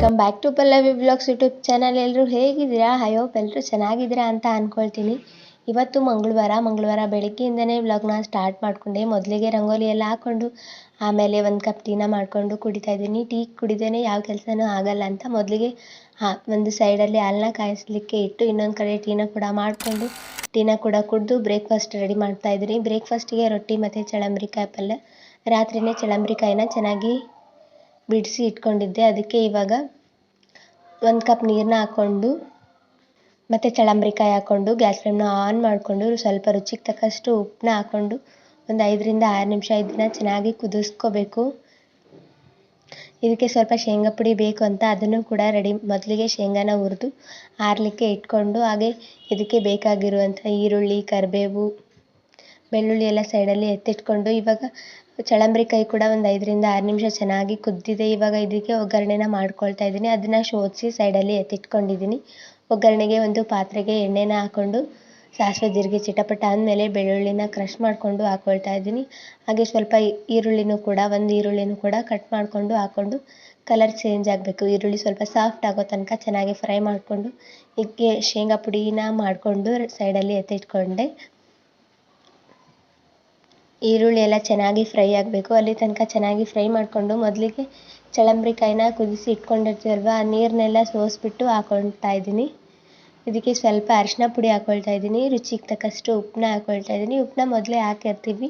Welcome back to Pallavi blogs YouTube channel ಎಲ್ಲರೂ ಹೇಗಿದ್ದೀರಾ? Hope ಎಲ್ಲರೂ ಚೆನ್ನಾಗಿದ್ದೀರಾ ಅಂತ ಅಂದ್ಕೊಳ್ತೀನಿ ಇವತ್ತು ಮಂಗಳವಾರ ಮಂಗಳವಾರ ಬೆಳಗ್ಗೆಯಿಂದನೇ ವ್ಲಾಗ್ನ ಸ್ಟಾರ್ಟ್ ಮಾಡಿಕೊಂಡೆ. ಮೊದಲಿಗೆ ರಂಗೋಲಿ ಎಲ್ಲ ಹಾಕ್ಕೊಂಡು, ಆಮೇಲೆ ಒಂದು ಕಪ್ ಟೀನ ಮಾಡಿಕೊಂಡು ಕುಡಿತಾ ಇದ್ದೀನಿ. ಟೀ ಕುಡಿದೇನೆ ಯಾವ ಕೆಲಸನೂ ಆಗಲ್ಲ ಅಂತ ಮೊದಲಿಗೆ, ಹಾ, ಒಂದು ಸೈಡಲ್ಲಿ ಹಾಲನ್ನ ಕಾಯಿಸ್ಲಿಕ್ಕೆ ಇಟ್ಟು, ಇನ್ನೊಂದು ಕಡೆ ಟೀನ ಕೂಡ ಮಾಡಿಕೊಂಡು ಟೀನ ಕೂಡ ಕುಡಿದು ಬ್ರೇಕ್ಫಾಸ್ಟ್ ರೆಡಿ ಮಾಡ್ತಾ ಇದ್ದೀನಿ. ಬ್ರೇಕ್ಫಾಸ್ಟಿಗೆ ರೊಟ್ಟಿ ಮತ್ತು ಚಳಂಬ್ರಿಕಾಯಿ ಪಲ್ಯ. ರಾತ್ರಿಯೇ ಚಳಂಬ್ರಿಕಾಯಿನ ಚೆನ್ನಾಗಿ ಬಿಡಿಸಿ ಇಟ್ಕೊಂಡಿದ್ದೆ. ಅದಕ್ಕೆ ಇವಾಗ ಒಂದು ಕಪ್ ನೀರನ್ನ ಹಾಕ್ಕೊಂಡು ಮತ್ತು ಚಳಂಬ್ರಿಕಾಯಿ ಹಾಕ್ಕೊಂಡು ಗ್ಯಾಸ್ ಫ್ಲೇಮ್ನ ಆನ್ ಮಾಡಿಕೊಂಡು ಸ್ವಲ್ಪ ರುಚಿಗೆ ತಕ್ಕಷ್ಟು ಉಪ್ಪನ್ನ ಹಾಕ್ಕೊಂಡು ಒಂದು ಐದರಿಂದ ಆರು ನಿಮಿಷ ಇದನ್ನು ಚೆನ್ನಾಗಿ ಕುದಿಸ್ಕೋಬೇಕು. ಇದಕ್ಕೆ ಸ್ವಲ್ಪ ಶೇಂಗಾ ಪುಡಿ ಬೇಕು ಅಂತ ಅದನ್ನು ಕೂಡ ರೆಡಿ ಮೊದಲಿಗೆ ಶೇಂಗಾನ ಹುರಿದು ಆರಲಿಕ್ಕೆ ಇಟ್ಕೊಂಡು ಹಾಗೆ ಇದಕ್ಕೆ ಬೇಕಾಗಿರುವಂಥ ಈರುಳ್ಳಿ, ಕರಿಬೇವು, ಬೆಳ್ಳುಳ್ಳಿ ಎಲ್ಲ ಸೈಡಲ್ಲಿ ಎತ್ತಿಟ್ಕೊಂಡು ಇವಾಗ ಚಳಂಬ್ರಿಕಾಯಿ ಕೂಡ ಒಂದು ಐದರಿಂದ ಆರು ನಿಮಿಷ ಚೆನ್ನಾಗಿ ಕುದ್ದಿದೆ. ಇವಾಗ ಇದಕ್ಕೆ ಒಗ್ಗರಣೆನ ಮಾಡ್ಕೊಳ್ತಾ ಇದ್ದೀನಿ. ಅದನ್ನು ಶೋಧಿಸಿ ಸೈಡಲ್ಲಿ ಎತ್ತಿಟ್ಕೊಂಡಿದ್ದೀನಿ. ಒಗ್ಗರಣೆಗೆ ಒಂದು ಪಾತ್ರೆಗೆ ಎಣ್ಣೆನ ಹಾಕ್ಕೊಂಡು ಸಾಸಿವೆ ಜೀರಿಗೆ ಚಿಟಪಟ ಅಂದಮೇಲೆ ಬೆಳ್ಳುಳ್ಳಿನ ಕ್ರಷ್ ಮಾಡಿಕೊಂಡು ಹಾಕ್ಕೊಳ್ತಾ ಇದ್ದೀನಿ. ಹಾಗೆ ಸ್ವಲ್ಪ ಈರುಳ್ಳಿನೂ ಕೂಡ ಒಂದು ಈರುಳ್ಳಿನೂ ಕೂಡ ಕಟ್ ಮಾಡಿಕೊಂಡು ಹಾಕ್ಕೊಂಡು ಕಲರ್ ಚೇಂಜ್ ಆಗಬೇಕು. ಈರುಳ್ಳಿ ಸ್ವಲ್ಪ ಸಾಫ್ಟ್ ಆಗೋ ತನಕ ಚೆನ್ನಾಗಿ ಫ್ರೈ ಮಾಡಿಕೊಂಡು ಇದಕ್ಕೆ ಶೇಂಗಾ ಪುಡಿನ ಮಾಡಿಕೊಂಡು ಸೈಡಲ್ಲಿ ಎತ್ತಿಟ್ಕೊಂಡೆ. ಈರುಳ್ಳಿ ಎಲ್ಲ ಚೆನ್ನಾಗಿ ಫ್ರೈ ಆಗಬೇಕು. ಅಲ್ಲಿ ತನಕ ಚೆನ್ನಾಗಿ ಫ್ರೈ ಮಾಡಿಕೊಂಡು ಮೊದಲಿಗೆ ಚಳಂಬ್ರಿಕಾಯಿನ ಕುದಿಸಿ ಇಟ್ಕೊಂಡಿರ್ತೀವಲ್ವ ಆ ನೀರನ್ನೆಲ್ಲ ಸೋಸಿಬಿಟ್ಟು ಹಾಕೊಳ್ತಾ ಇದ್ದೀನಿ. ಇದಕ್ಕೆ ಸ್ವಲ್ಪ ಅರಿಶಿನ ಪುಡಿ ಹಾಕ್ಕೊಳ್ತಾ ಇದ್ದೀನಿ. ರುಚಿಗೆ ತಕ್ಕಷ್ಟು ಉಪ್ಪನ್ನ ಹಾಕ್ಕೊಳ್ತಾ ಇದ್ದೀನಿ. ಉಪ್ಪನ್ನ ಮೊದಲೇ ಹಾಕಿರ್ತೀವಿ.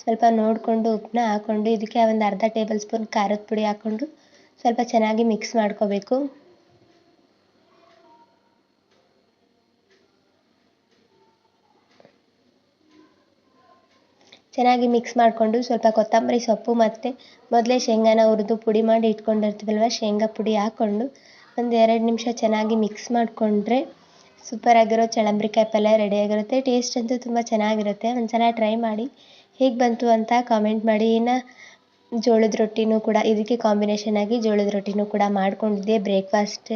ಸ್ವಲ್ಪ ನೋಡಿಕೊಂಡು ಉಪ್ಪನ್ನ ಹಾಕ್ಕೊಂಡು ಇದಕ್ಕೆ ಒಂದು ಅರ್ಧ ಟೇಬಲ್ ಸ್ಪೂನ್ ಖಾರದ ಪುಡಿ ಹಾಕ್ಕೊಂಡು ಸ್ವಲ್ಪ ಚೆನ್ನಾಗಿ ಮಿಕ್ಸ್ ಮಾಡ್ಕೋಬೇಕು. ಚೆನ್ನಾಗಿ ಮಿಕ್ಸ್ ಮಾಡಿಕೊಂಡು ಸ್ವಲ್ಪ ಕೊತ್ತಂಬರಿ ಸೊಪ್ಪು ಮತ್ತು ಮೊದಲೇ ಶೇಂಗಾನ ಹುರಿದು ಪುಡಿ ಮಾಡಿ ಇಟ್ಕೊಂಡಿರ್ತೀವಲ್ವ? ಶೇಂಗಾ ಪುಡಿ ಹಾಕ್ಕೊಂಡು ಒಂದು ಎರಡು ನಿಮಿಷ ಚೆನ್ನಾಗಿ ಮಿಕ್ಸ್ ಮಾಡಿಕೊಂಡ್ರೆ ಸೂಪರಾಗಿರೋ ಚಳಂಬ್ರಿಕಾಯಿ ಪಲ್ಯ ರೆಡಿಯಾಗಿರುತ್ತೆ ಟೇಸ್ಟ್ ಅಂತೂ ತುಂಬ ಚೆನ್ನಾಗಿರುತ್ತೆ. ಒಂದು ಸಲ ಟ್ರೈ ಮಾಡಿ ಹೇಗೆ ಬಂತು ಅಂತ ಕಾಮೆಂಟ್ ಮಾಡಿ. ಇನ್ನು ಜೋಳದ ರೊಟ್ಟಿನೂ ಕೂಡ ಇದಕ್ಕೆ ಕಾಂಬಿನೇಷನ್ ಆಗಿ ಜೋಳದ ರೊಟ್ಟಿನೂ ಕೂಡ ಮಾಡಿಕೊಂಡಿದ್ದೆ. ಬ್ರೇಕ್ಫಾಸ್ಟ್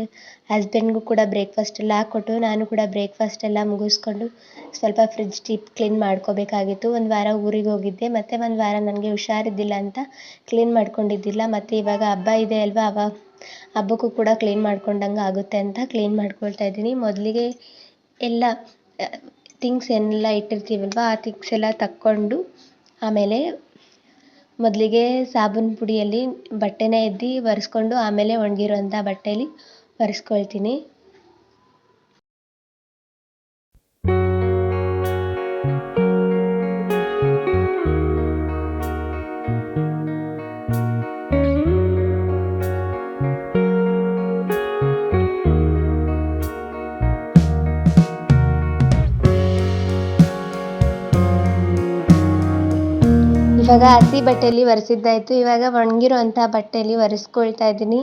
ಹಸ್ಬೆಂಡ್ಗೂ ಕೂಡ ಬ್ರೇಕ್ಫಾಸ್ಟ್ ಎಲ್ಲ ಹಾಕ್ಕೊಟ್ಟು ನಾನು ಕೂಡ ಬ್ರೇಕ್ಫಾಸ್ಟ್ ಎಲ್ಲ ಮುಗಿಸ್ಕೊಂಡು ಸ್ವಲ್ಪ ಫ್ರಿಜ್ ಡೀಪ್ ಕ್ಲೀನ್ ಮಾಡ್ಕೋಬೇಕಾಗಿತ್ತು. ಒಂದು ವಾರ ಊರಿಗೆ ಹೋಗಿದ್ದೆ. ಮತ್ತು ಒಂದು ವಾರ ನನಗೆ ಹುಷಾರಿದ್ದಿಲ್ಲ ಅಂತ ಕ್ಲೀನ್ ಮಾಡ್ಕೊಂಡಿದ್ದಿಲ್ಲ. ಮತ್ತು ಇವಾಗ ಹಬ್ಬ ಇದೆ ಅಲ್ವಾ? ಅವ ಹಬ್ಬಕ್ಕೂ ಕೂಡ ಕ್ಲೀನ್ ಮಾಡ್ಕೊಂಡಂಗೆ ಆಗುತ್ತೆ ಅಂತ ಕ್ಲೀನ್ ಮಾಡ್ಕೊಳ್ತಾ ಇದ್ದೀನಿ. ಮೊದಲಿಗೆ ಎಲ್ಲ ಥಿಂಗ್ಸ್ ಎಲ್ಲ ಇಟ್ಟಿರ್ತೀವಲ್ವ? ಆ ಥಿಂಗ್ಸ್ ಎಲ್ಲ ತಕ್ಕೊಂಡು ಆಮೇಲೆ ಮೊದಲಿಗೆ ಸಾಬೂನು ಪುಡಿಯಲ್ಲಿ ಬಟ್ಟೆನ ಎದ್ದು ಒರೆಸ್ಕೊಂಡು ಆಮೇಲೆ ಒಣಗಿರೋಂಥ ಬಟ್ಟೇಲಿ ಒರೆಸ್ಕೊಳ್ತೀನಿ. ಇವಾಗ ಹಸಿ ಬಟ್ಟೆಯಲ್ಲಿ ಒರೆಸಿದ್ದಾಯಿತು. ಇವಾಗ ಒಣಗಿರುವಂಥ ಬಟ್ಟೆಯಲ್ಲಿ ಒರೆಸ್ಕೊಳ್ತಾ ಇದ್ದೀನಿ.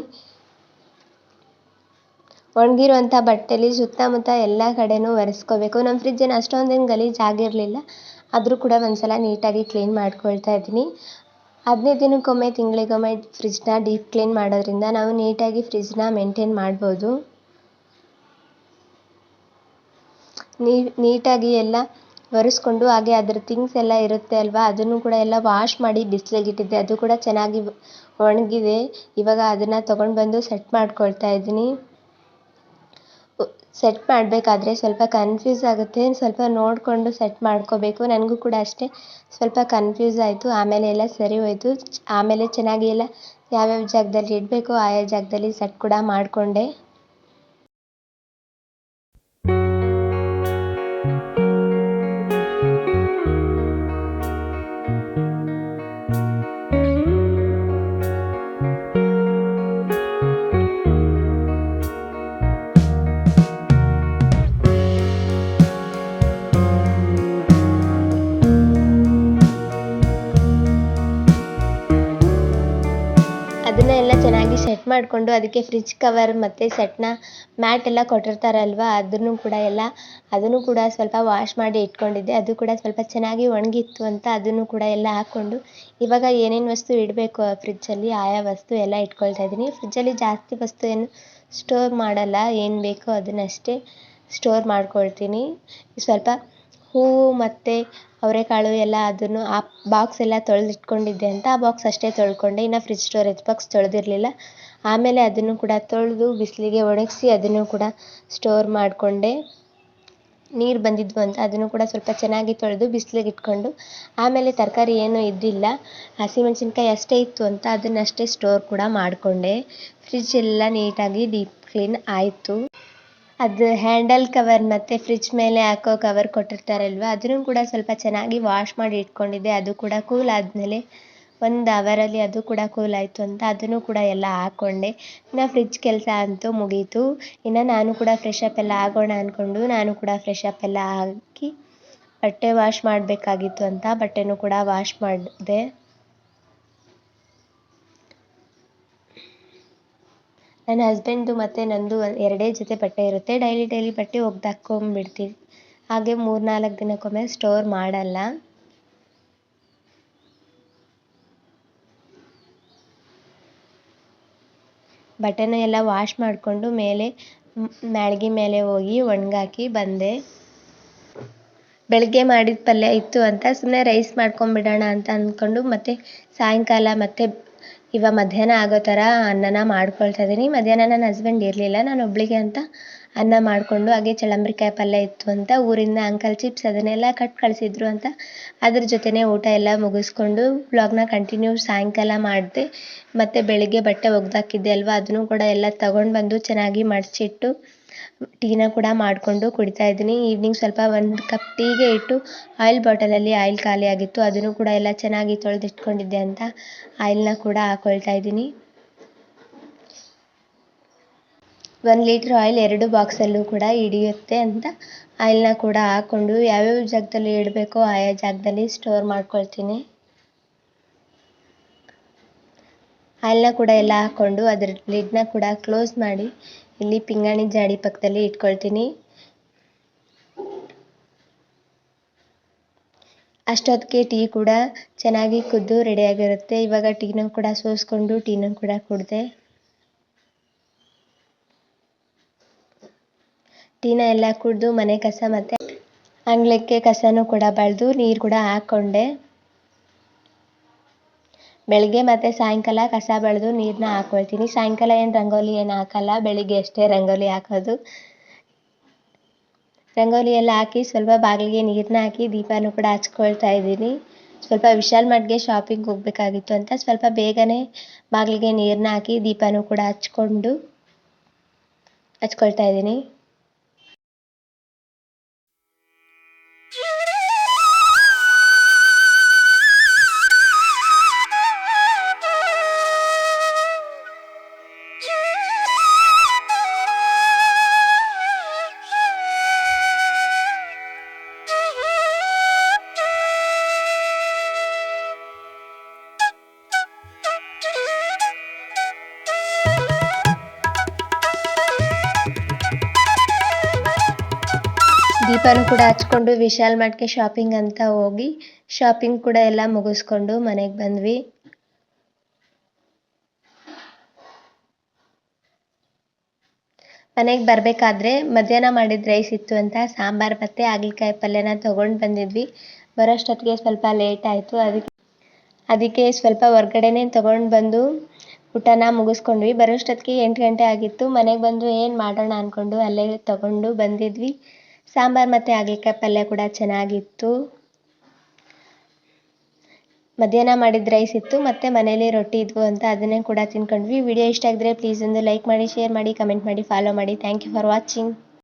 ಒಣಗಿರುವಂಥ ಬಟ್ಟೆಲಿ ಸುತ್ತಮುತ್ತ ಎಲ್ಲ ಕಡೆನೂ ಒರೆಸ್ಕೋಬೇಕು. ನಮ್ಮ ಫ್ರಿಜ್ ಏನು ಅಷ್ಟೊಂದೇನು ಗಲೀಜು ಆಗಿರಲಿಲ್ಲ. ಆದರೂ ಕೂಡ ಒಂದ್ಸಲ ನೀಟಾಗಿ ಕ್ಲೀನ್ ಮಾಡ್ಕೊಳ್ತಾ ಇದ್ದೀನಿ. ಹದಿನೈದು ದಿನಕ್ಕೊಮ್ಮೆ ತಿಂಗಳಿಗೊಮ್ಮೆ ಫ್ರಿಜ್ನ ಡೀಪ್ ಕ್ಲೀನ್ ಮಾಡೋದ್ರಿಂದ ನಾವು ನೀಟಾಗಿ ಫ್ರಿಜ್ನ ಮೇಂಟೈನ್ ಮಾಡ್ಬೋದು. ನೀಟಾಗಿ ಎಲ್ಲ ಒರೆಸ್ಕೊಂಡು ಹಾಗೆ ಅದ್ರ ಥಿಂಗ್ಸ್ ಎಲ್ಲ ಇರುತ್ತೆ ಅಲ್ವಾ? ಅದನ್ನು ಕೂಡ ಎಲ್ಲ ವಾಶ್ ಮಾಡಿ ಬಿಸಿಲಿಗಿಟ್ಟಿದ್ದೆ ಅದು ಕೂಡ ಚೆನ್ನಾಗಿ ಒಣಗಿದೆ. ಇವಾಗ ಅದನ್ನು ತೊಗೊಂಡು ಬಂದು ಸೆಟ್ ಮಾಡ್ಕೊಳ್ತಾ ಇದ್ದೀನಿ. ಸೆಟ್ ಮಾಡಬೇಕಾದ್ರೆ ಸ್ವಲ್ಪ ಕನ್ಫ್ಯೂಸ್ ಆಗುತ್ತೆ. ಸ್ವಲ್ಪ ನೋಡಿಕೊಂಡು ಸೆಟ್ ಮಾಡ್ಕೋಬೇಕು. ನನಗೂ ಕೂಡ ಅಷ್ಟೇ ಸ್ವಲ್ಪ ಕನ್ಫ್ಯೂಸ್ ಆಯಿತು. ಆಮೇಲೆ ಎಲ್ಲ ಸರಿ ಹೋಯಿತು. ಆಮೇಲೆ ಚೆನ್ನಾಗಿ ಎಲ್ಲ ಯಾವ್ಯಾವ ಜಾಗದಲ್ಲಿ ಇಡಬೇಕು ಆಯಾ ಜಾಗದಲ್ಲಿ ಸೆಟ್ ಕೂಡ ಮಾಡಿಕೊಂಡೆ. ಮಾಡಿಕೊಂಡು ಅದಕ್ಕೆ ಫ್ರಿಜ್ ಕವರ್ ಮತ್ತು ಸೆಟ್ನ ಮ್ಯಾಟ್ ಎಲ್ಲ ಕೊಟ್ಟಿರ್ತಾರಲ್ವ, ಅದನ್ನು ಕೂಡ ಎಲ್ಲ, ಅದನ್ನು ಕೂಡ ಸ್ವಲ್ಪ ವಾಶ್ ಮಾಡಿ ಇಟ್ಕೊಂಡಿದ್ದೆ. ಅದು ಕೂಡ ಸ್ವಲ್ಪ ಚೆನ್ನಾಗಿ ಒಣಗಿತ್ತು ಅಂತ ಅದನ್ನು ಕೂಡ ಎಲ್ಲ ಹಾಕ್ಕೊಂಡು ಇವಾಗ ಏನೇನು ವಸ್ತು ಇಡಬೇಕು ಫ್ರಿಜ್ಜಲ್ಲಿ ಆಯಾ ವಸ್ತು ಎಲ್ಲ ಇಟ್ಕೊಳ್ತಾ ಇದ್ದೀನಿ. ಫ್ರಿಜ್ಜಲ್ಲಿ ಜಾಸ್ತಿ ವಸ್ತು ಏನು ಸ್ಟೋರ್ ಮಾಡಲ್ಲ, ಏನು ಬೇಕೋ ಅದನ್ನಷ್ಟೇ ಸ್ಟೋರ್ ಮಾಡ್ಕೊಳ್ತೀನಿ. ಸ್ವಲ್ಪ ಹೂವು ಮತ್ತು ಅವರೆಕಾಳು ಎಲ್ಲ ಅದನ್ನು ಆ ಬಾಕ್ಸ್ ಎಲ್ಲ ತೊಳೆದಿಟ್ಕೊಂಡಿದ್ದೆ ಅಂತ ಆ ಬಾಕ್ಸ್ ಅಷ್ಟೇ ತೊಳ್ಕೊಂಡೆ. ಇನ್ನು ಫ್ರಿಜ್ ಸ್ಟೋರೇಜ್ ಬಾಕ್ಸ್ ತೊಳೆದಿರಲಿಲ್ಲ. ಆಮೇಲೆ ಅದನ್ನು ಕೂಡ ತೊಳೆದು ಬಿಸಿಲಿಗೆ ಒಣಗಿಸಿ ಅದನ್ನು ಕೂಡ ಸ್ಟೋರ್ ಮಾಡಿಕೊಂಡೆ. ನೀರು ಬಂದಿದ್ವು ಅಂತ ಅದನ್ನು ಕೂಡ ಸ್ವಲ್ಪ ಚೆನ್ನಾಗಿ ತೊಳೆದು ಬಿಸಿಲಿಗೆ ಇಟ್ಕೊಂಡು, ಆಮೇಲೆ ತರಕಾರಿ ಏನೂ ಇದ್ದಿಲ್ಲ. ಹಸಿಮೆಣ್ಸಿನ್ಕಾಯಿ ಅಷ್ಟೇ ಇತ್ತು ಅಂತ ಅದನ್ನಷ್ಟೇ ಸ್ಟೋರ್ ಕೂಡ ಮಾಡಿಕೊಂಡೆ. ಫ್ರಿಜ್ ಎಲ್ಲ ನೀಟಾಗಿ ಡೀಪ್ ಕ್ಲೀನ್ ಆಯಿತು. ಅದು ಹ್ಯಾಂಡಲ್ ಕವರ್ ಮತ್ತು ಫ್ರಿಜ್ ಮೇಲೆ ಹಾಕೋ ಕವರ್ ಕೊಟ್ಟಿರ್ತಾರಲ್ವ, ಅದನ್ನು ಕೂಡ ಸ್ವಲ್ಪ ಚೆನ್ನಾಗಿ ವಾಶ್ ಮಾಡಿ ಇಟ್ಕೊಂಡಿದ್ದೆ. ಅದು ಕೂಡ ಕೂಲ್ ಆದಮೇಲೆ ಒಂದು ಅವರಲ್ಲಿ ಅದು ಕೂಡ ಕೂಲ್ ಆಯಿತು ಅಂತ ಅದನ್ನು ಕೂಡ ಎಲ್ಲ ಹಾಕ್ಕೊಂಡೆ ಇನ್ನು ಫ್ರಿಜ್ ಕೆಲಸ ಅಂತೂ ಮುಗೀತು. ಇನ್ನು ನಾನು ಕೂಡ ಫ್ರೆಶ್ ಅಪ್ ಎಲ್ಲ ಆಗೋಣ ಅಂದ್ಕೊಂಡು ನಾನು ಕೂಡ ಫ್ರೆಶ್ ಅಪ್ ಎಲ್ಲ ಆಗಿ ಬಟ್ಟೆ ವಾಶ್ ಮಾಡಬೇಕಾಗಿತ್ತು ಅಂತ ಬಟ್ಟೆನೂ ಕೂಡ ವಾಶ್ ಮಾಡಿದೆ. ನನ್ನ ಹಸ್ಬೆಂಡ್ದು ಮತ್ತು ನನ್ನದು ಎರಡೇ ಜೊತೆ ಬಟ್ಟೆ ಇರುತ್ತೆ. ಡೈಲಿ ಡೈಲಿ ಬಟ್ಟೆ ಒಗ್ದಾಕೊಂಬಿಡ್ತೀವಿ ಹಾಗೆ ಮೂರು ನಾಲ್ಕು ದಿನಕ್ಕೊಮ್ಮೆ ಸ್ಟೋರ್ ಮಾಡಲ್ಲ. ಬಟ್ಟೆನ ಎಲ್ಲ ವಾಶ್ ಮಾಡಿಕೊಂಡು ಮೇಲೆ ಮ್ಯಾಳ್ಗಿ ಮೇಲೆ ಹೋಗಿ ಒಣಗಾಕಿ ಬಂದೆ. ಬೆಳಗ್ಗೆ ಮಾಡಿದ ಪಲ್ಯ ಇತ್ತು ಅಂತ ಸುಮ್ಮನೆ ರೈಸ್ ಮಾಡ್ಕೊಂಬಿಡೋಣ ಅಂತ ಅಂದ್ಕೊಂಡು ಮತ್ತೆ ಸಾಯಂಕಾಲ ಮತ್ತು ಇವಾಗ ಮಧ್ಯಾಹ್ನ ಆಗೋ ಥರ ಅನ್ನನ ಮಾಡ್ಕೊಳ್ತಾ ಇದ್ದೀನಿ ಮಧ್ಯಾಹ್ನ ನನ್ನ ಹಸ್ಬೆಂಡ್ ಇರಲಿಲ್ಲ. ನಾನು ಒಬ್ಬಳಿಗೆ ಅಂತ ಅನ್ನ ಮಾಡಿಕೊಂಡು ಹಾಗೆ ಚಳಂಬ್ರಿಕಾಯಿ ಪಲ್ಯ ಇತ್ತು ಅಂತ ಊರಿಂದ ಅಂಕಲ್ ಚಿಪ್ಸ್ ಅದನ್ನೆಲ್ಲ ಕಟ್ ಕಳಿಸಿದ್ರು ಅಂತ ಅದ್ರ ಜೊತೆನೇ ಊಟ ಎಲ್ಲ ಮುಗಿಸ್ಕೊಂಡು ವ್ಲಾಗ್ನ ಕಂಟಿನ್ಯೂ ಸಾಯಂಕಾಲ ಮಾಡಿದೆ. ಮತ್ತು ಬೆಳಿಗ್ಗೆ ಬಟ್ಟೆ ಒಗ್ದಾಕಿದ್ದೆ ಅಲ್ವಾ? ಅದನ್ನು ಕೂಡ ಎಲ್ಲ ತಗೊಂಡು ಬಂದು ಚೆನ್ನಾಗಿ ಮಡಚಿಟ್ಟು ಟೀನ ಕೂಡ ಮಾಡಿಕೊಂಡು ಕುಡಿತಾ ಇದ್ದೀನಿ. ಈವ್ನಿಂಗ್ ಸ್ವಲ್ಪ ಒಂದು ಕಪ್ ಟೀಗೆ ಇಟ್ಟು ಆಯಿಲ್ ಬಾಟಲಲ್ಲಿ ಆಯಿಲ್ ಖಾಲಿ ಆಗಿತ್ತು. ಅದನ್ನು ಕೂಡ ಎಲ್ಲ ಚೆನ್ನಾಗಿ ತೊಳೆದಿಟ್ಕೊಂಡಿದ್ದೆ ಅಂತ ಆಯಿಲ್ನ ಕೂಡ ಹಾಕೊಳ್ತಾ ಇದ್ದೀನಿ. ಒಂದು ಲೀಟ್ರ್ ಆಯಿಲ್ ಎರಡು ಬಾಕ್ಸಲ್ಲೂ ಕೂಡ ಹಿಡಿಯುತ್ತೆ ಅಂತ ಆಯಿಲ್ನ ಕೂಡ ಹಾಕ್ಕೊಂಡು ಯಾವ್ಯಾವ ಜಾಗದಲ್ಲಿ ಇಡಬೇಕು ಆಯಾ ಜಾಗದಲ್ಲಿ ಸ್ಟೋರ್ ಮಾಡ್ಕೊಳ್ತೀನಿ. ಆಯಿಲ್ನ ಕೂಡ ಎಲ್ಲ ಹಾಕ್ಕೊಂಡು ಅದ್ರ ಲಿಡ್ನ ಕೂಡ ಕ್ಲೋಸ್ ಮಾಡಿ ಇಲ್ಲಿ ಪಿಂಗಾಣಿ ಜಾಡಿ ಪಕ್ಕದಲ್ಲಿ ಇಟ್ಕೊಳ್ತೀನಿ. ಅಷ್ಟೊತ್ತಿಗೆ ಟೀ ಕೂಡ ಚೆನ್ನಾಗಿ ಕುದ್ದು ರೆಡಿಯಾಗಿರುತ್ತೆ ಇವಾಗ ಟೀನ ಕೂಡ ಸೋಸ್ಕೊಂಡು ಟೀನ ಕೂಡ ಕುಡಿದೆ. ಟೀನ ಎಲ್ಲ ಕುಡಿದು ಮನೆ ಕಸ ಮತ್ತೆ ಅಂಗಳಕ್ಕೆ ಕಸನೂ ಕೂಡ ಬಳಿದು ನೀರು ಕೂಡ ಹಾಕ್ಕೊಂಡೆ. ಬೆಳಗ್ಗೆ ಮತ್ತು ಸಾಯಂಕಾಲ ಕಸ ಬಳಿದು ನೀರನ್ನ ಹಾಕೊಳ್ತೀನಿ. ಸಾಯಂಕಾಲ ಏನು ರಂಗೋಲಿ ಏನು ಹಾಕಲ್ಲ, ಬೆಳಿಗ್ಗೆ ಅಷ್ಟೇ ರಂಗೋಲಿ ಹಾಕೋದು. ರಂಗೋಲಿ ಎಲ್ಲ ಹಾಕಿ ಸ್ವಲ್ಪ ಬಾಗಿಲಿಗೆ ನೀರನ್ನ ಹಾಕಿ ದೀಪನೂ ಕೂಡ ಹಚ್ಕೊಳ್ತಾ ಇದ್ದೀನಿ. ಸ್ವಲ್ಪ ವಿಶಾಲ್ ಮಟ್ಗೆ ಶಾಪಿಂಗ್ ಹೋಗಬೇಕಾಗಿತ್ತು ಅಂತ ಸ್ವಲ್ಪ ಬೇಗನೆ ಬಾಗಿಲಿಗೆ ನೀರನ್ನ ಹಾಕಿ ದೀಪನೂ ಕೂಡ ಹಚ್ಕೊಂಡು ಹಚ್ಕೊಳ್ತಾ ಇದ್ದೀನಿ. ದೀಪನೂ ಕೂಡ ಹಚ್ಕೊಂಡು ವಿಶಾಲ್ ಮಾರ್ಟ್ಗೆ ಶಾಪಿಂಗ್ ಅಂತ ಹೋಗಿ ಶಾಪಿಂಗ್ ಕೂಡ ಎಲ್ಲ ಮುಗಿಸ್ಕೊಂಡು ಮನೆಗೆ ಬಂದ್ವಿ. ಮನೆಗೆ ಬರಬೇಕಾದ್ರೆ ಮಧ್ಯಾಹ್ನ ಮಾಡಿದ ರೈಸ್ ಇತ್ತು ಅಂತ ಸಾಂಬಾರ್ ಮತ್ತೆ ಹಾಗಲಕಾಯಿ ಪಲ್ಯನ ತಗೊಂಡ್ ಬಂದಿದ್ವಿ. ಬರೋಷ್ಟೊತ್ತಿಗೆ ಸ್ವಲ್ಪ ಲೇಟ್ ಆಯಿತು. ಅದಕ್ಕೆ ಅದಕ್ಕೆ ಸ್ವಲ್ಪ ಹೊರ್ಗಡೆನೆ ತೊಗೊಂಡು ಬಂದು ಊಟನ ಮುಗಿಸ್ಕೊಂಡ್ವಿ. ಬರೋಷ್ಟೊತ್ತಿಗೆ ಎಂಟು ಗಂಟೆ ಆಗಿತ್ತು. ಮನೆಗೆ ಬಂದು ಏನು ಮಾಡೋಣ ಅಂದ್ಕೊಂಡು ಅಲ್ಲೇ ತಗೊಂಡು ಬಂದಿದ್ವಿ. ಸಾಂಬಾರು ಮತ್ತು ಹಾಗಲಕಾಯಿ ಪಲ್ಯ ಕೂಡ ಚೆನ್ನಾಗಿತ್ತು. ಮಧ್ಯಾಹ್ನ ಮಾಡಿದ ರೈಸ್ ಇತ್ತು, ಮತ್ತು ಮನೇಲಿ ರೊಟ್ಟಿ ಇದ್ವು ಅಂತ ಅದನ್ನೇ ಕೂಡ ತಿನ್ಕೊಂಡ್ವಿ. ವಿಡಿಯೋ ಇಷ್ಟ ಆಗಿದ್ರೆ ಪ್ಲೀಸ್ ಒಂದು ಲೈಕ್ ಮಾಡಿ ಶೇರ್ ಮಾಡಿ ಕಮೆಂಟ್ ಮಾಡಿ ಫಾಲೋ ಮಾಡಿ. Thank you for watching